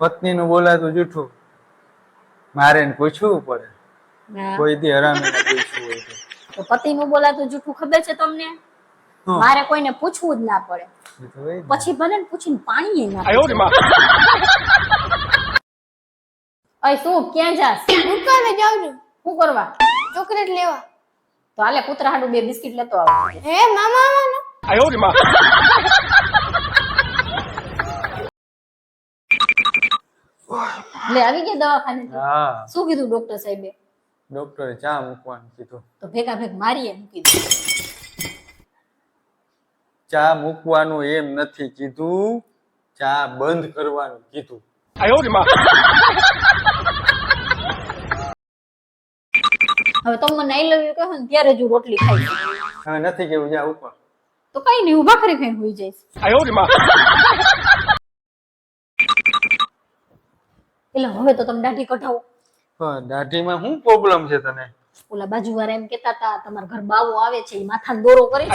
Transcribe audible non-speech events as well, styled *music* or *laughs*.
પત્નીનું બોલાતું જૂઠું. મારે પૂછવું પડે. કોઈ દી હરામી તો. પતિનું બોલાતું જૂઠું ખબર છે તમને? મારે કોઈને પૂછવું જ ના પડે. પછી ભલે ને પૂછીને પાણી ના *laughs* અય શું ક્યાં જાસ દુકાને જાઉં છું. શું કરવા? ચોકલેટ લેવા. તો હાલે કૂતરા હાડું બે બિસ્કિટ લેતો આવો. હે મામા આયો રે માં. એટલે આવી ગયા દવાખાને શું કીધું ડોક્ટર સાહેબે? ડોક્ટરે ચા મૂકવાનું કીધું. તો ભેગા ભેગ મારીએ મૂકી દીધું ચા મૂકવાનું એમ નથી કીધું. ચા બંધ કરવાનું કીધું. હવે તો મને આઈ લવ યુ કહો ને ત્યારે જ રોટલી ખાઈ હવે નથી કેવું જા ઉપર. તો કઈ નહીં ઊભા ખરી ખાઈ હોઈ જઈશ. આયો રે માં. એટલે હવે તો તમે દાઢી કઢાવો. હા દાઢીમાં શું પ્રોબ્લેમ છે તને? ઓલા બાજુવાળા એમ કેતા હતા તમારા ઘર બાવો આવે છે એ માથાને દોરો કરે છે.